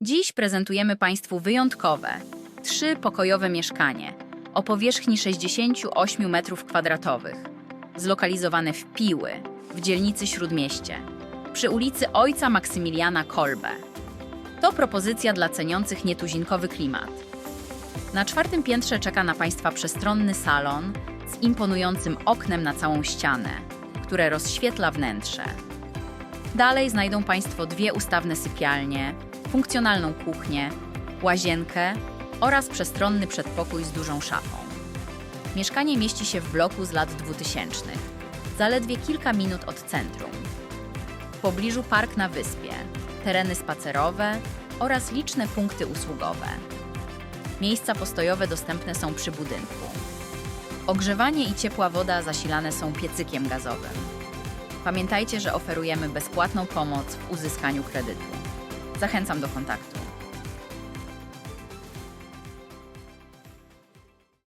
Dziś prezentujemy Państwu wyjątkowe, trzypokojowe mieszkanie o powierzchni 68 m2, zlokalizowane w Piły, w dzielnicy Śródmieście, przy ulicy Ojca Maksymiliana Kolbe. To propozycja dla ceniących nietuzinkowy klimat. Na czwartym piętrze czeka na Państwa przestronny salon z imponującym oknem na całą ścianę, które rozświetla wnętrze. Dalej znajdą Państwo dwie ustawne sypialnie, funkcjonalną kuchnię, łazienkę oraz przestronny przedpokój z dużą szafą. Mieszkanie mieści się w bloku z lat 2000, zaledwie kilka minut od centrum. W pobliżu park na wyspie, tereny spacerowe oraz liczne punkty usługowe. Miejsca postojowe dostępne są przy budynku. Ogrzewanie i ciepła woda zasilane są piecykiem gazowym. Pamiętajcie, że oferujemy bezpłatną pomoc w uzyskaniu kredytu. Zachęcam do kontaktu.